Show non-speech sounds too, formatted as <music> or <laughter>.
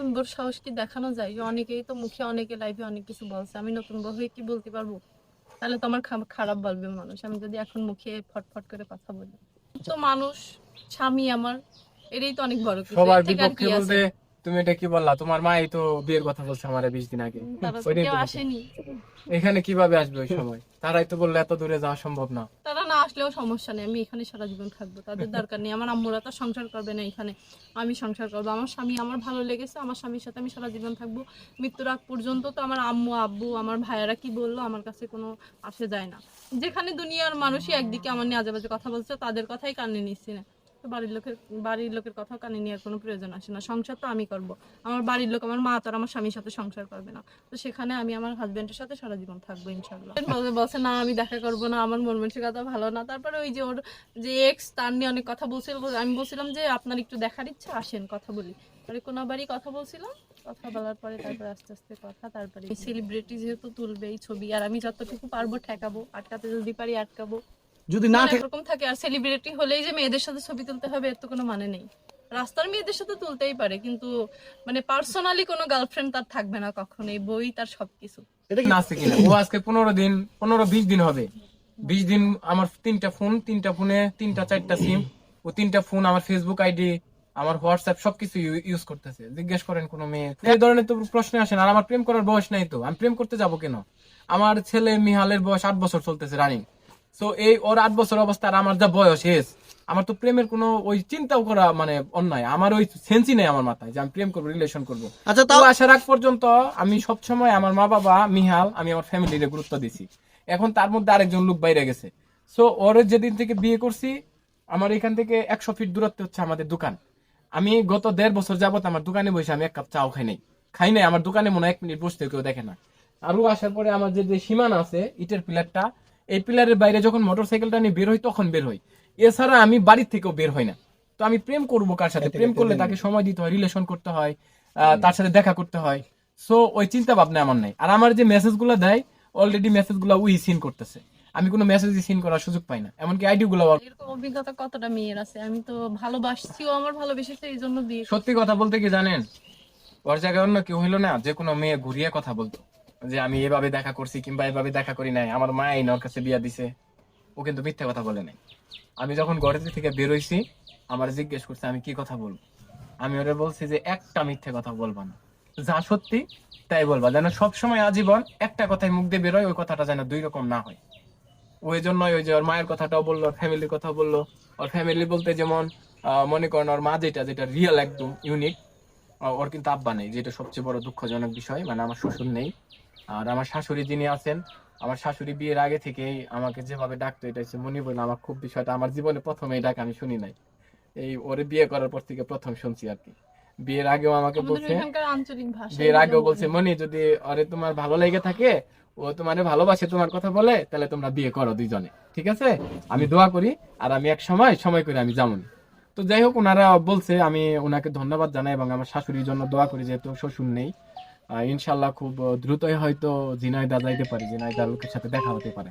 নতুন বোর সাহস কি দেখানো যায়? অনেকেই তো মুখে অনেকে লাইভে অনেক কিছু বলছে। আমি নতুন বউ হয়ে কি বলতে পারব? তাহলে তো আমার খারাপ বলবে মানুষ। আমি যদি এখন মুখে ফটফট করে কথা বলি। তো মানুষ স্বামী আমার এটাই তো অনেক বড় কিছু। সবার বিপক্ষে বলতে তুমি এটা কি বললা? তোমার মাই তো বিয়ের কথা বলছে আমার বিশ দিন আগে। আসেনি। এখানে কীভাবে আসবে ওই সময়? তারাই তো বললে এত দূরে যাওয়া সম্ভব না। আসলেও সমস্যা নেই। আমি এখানে সারা জীবন থাকব। তাদের দরকার নেই। আমার আম্মুরা তো সংসার করবে না এখানে। আমি সংসার করব। আমার স্বামী আমার ভালো লেগেছে। আমার স্বামীর সাথে আমি সারা জীবন থাকব। মৃত্যুর আগ পর্যন্ত তো আমার আম্মু, আব্বু, আমার ভাইয়েরা কি বলল আমার কাছে কোনো আসে যায় না। যেখানে দুনিয়ার মানুষই একদিকে আমার নিয়ে আজে বাজে কথা বলছে, তাদের কথাই কানে নিচ্ছি না। তো বাড়ির লোকের বাড়ির লোকের কথা কানে নেওয়ার কোনো প্রয়োজন আসে না। সংসার তো আমি করব। আমার বাড়ির লোক আমার মা তো আমার স্বামীর সাথে সংসার করবে না। তো সেখানে আমি আমার হাজবেন্ডের সাথে সারা জীবন থাকব ইনশাল্লাহ <laughs> বলছে- না আমি দেখা করব না আমার মন মানসিকতা ভালো না। তারপরে ওই যে ওর যে এক্স তার নিয়ে অনেক কথা বলছিল। আমি বলছিলাম যে আপনার একটু দেখার ইচ্ছা আসেন কথা বলি। পরে কোনোবারই কথা বলছিলাম। কথা বলার পরে তারপরে আস্তে আস্তে কথা তারপরে সেলিব্রিটি যেহেতু তুলবে এই ছবি আর আমি যতটুকু পারব ঠেকাবো আটকাতে যদি পারি আটকাবো। যদি না অনেক রকম থাকে আর সেলিব্রিটি হলেই যে মেয়েদের সাথে ছবি তুলতে হবে এর তো কোনো মানে নেই। রাস্তার মেয়েদের সাথে তুলতেই পারে কিন্তু মানে পার্সোনালি কোনো গার্লফ্রেন্ড তার থাকবে না কখনোই বই তার সবকিছু। এটা কি না আছে কিনা? ও আজকে পনেরো দিন পনেরো বিশ দিন হবে। বিশ দিন আমার তিনটা ফোন তিনটা ফোনে তিনটা চারটা সিম ও তিনটা ফোন আমার ফেসবুক আইডি আমার হোয়াটসঅ্যাপ সবকিছু ইউজ করতেছে। জিজ্ঞেস করেন কোনো মেয়ে। এই ধরনের তো প্রশ্ন আসে না। আর আমার প্রেম করার বয়স নাই তো। আমি প্রেম করতে যাব কেন? আমার ছেলে মিহালের বয়স আট বছর চলতেছে রানিং সো এই ওর আট বছর অবস্থা আমার যা বয়স শেষ আমার তো প্রেমের কোনো ওই চিন্তাও করা মানে অন্যায়। আমার ওই সেন্সই নেই আমার মাথায় যে আমি প্রেম করব রিলেশন করব। আচ্ছা তাও আসার আগ পর্যন্ত আমি সব সময় আমার মা বাবা মিহাল আমি আমার ফ্যামিলিরে গুরুত্ব দিছি। এখন তার মধ্যে আরেকজন লোক বাইরে গেছে। সো ওর যেদিন থেকে বিয়ে করছি আমার এখান থেকে একশো ফিট দূরত্বে হচ্ছে আমাদের দোকান। আমি গত দেড় বছর যাবত আমার দোকানে বসে আমি এক কাপ চাও খাই নাই। খাই নাই আমার দোকানে মনে হয় এক মিনিট বসতে কেউ দেখে না। আরও আসার পরে আমার যে যে সীমানা আছে ইটের পিলারটা এই পিলারের বাইরে যখন মোটর সাইকেলটা নিয়ে বের হই তখন বের হই। এছাড়া আমি বাড়ির থেকেও বের হই না। তো আমি প্রেম করব কার সাথে? প্রেম করলে তাকে সময় দিতে হয় রিলেশন করতে হয় তার সাথে দেখা করতে হয়। সো ওই চিন্তা ভাবনা আমার নাই। আর আমার যে মেসেজগুলো দেয় অলরেডি মেসেজগুলো উই সিন করতেছে। আমি কোনো মেসেজ সিন করার সুযোগ পাই না। এমনকি আইডি গুলো এরকম অভিজ্ঞতা কতটা মেয়ের আছে? আমি তো ভালোবাসছিও আমার ভালোবেসেছে এই জন্য বিয়ে সত্যি কথা বলতে কি জানেন? ওর জায়গায় অন্য কেউ হইল না যে কোনো মেয়ে ঘুরিয়ে কথা বলতো। যে আমি এভাবে দেখা করছি কিংবা এভাবে দেখা করি নাই, আমার মা এই ওর কাছে বিয়া দিছে, ও কিন্তু মিথ্যা কথা বলে নাই। আমি যখন ঘরের থেকে বেরোইছি, আমার জিজ্ঞেস করছে, আমি কি কথা বলব? আমি ওরে বলছি যে, একটা মিথ্যে কথা বলবা না। যা সত্যি, তাই বলবা। যেন সবসময় আজীবন একটা কথাই মুখ দিয়ে বেরোয়, ওই কথাটা যেন দুই রকম না হয়। ওই জন্যই ওই যে ওর মায়ের কথাটাও বলল ফ্যামিলির কথা বলল। ওর ফ্যামিলি বলতে যেমন মনে করেন ওর মা যেটা যেটা রিয়েল একদম ইউনিক ওর কিন্তু আব্বা নেই, যেটা সবচেয়ে বড় দুঃখজনক বিষয় মানে আমার শ্বশুর নেই। আর আমার শাশুড়ি যিনি আছেন আমার শাশুড়ি বিয়ের আগে থেকেই আমাকে যেভাবে ডাকতো এটা হচ্ছে মনি বলে আমার খুব বিষয়টা আমার জীবনে প্রথম এই ডাক আমি শুনি নাই। এই ওরে বিয়ে করার পর থেকে প্রথম শুনছি আর কি। বিয়ের আগেও আমাকে বলছে বিয়ের আগেও বলছে মনি যদি ওরে তোমার ভালো লেগে থাকে ও তোমারে ভালোবাসে তোমার কথা বলে তাহলে তোমরা বিয়ে করো দুইজনে ঠিক আছে? আমি দোয়া করি আর আমি এক সময় সময় করে আমি যেমন তো যাই হোক ওনারা বলছে আমি ওনাকে ধন্যবাদ জানাই এবং আমার শাশুড়ির জন্য দোয়া করি যেহেতু শ্বশুর নেই। ইনশাল্লাহ খুব দ্রুতই হয়তো জিনাইদা যাইতে পারি জিনায় লোকের সাথে দেখা হতে পারে।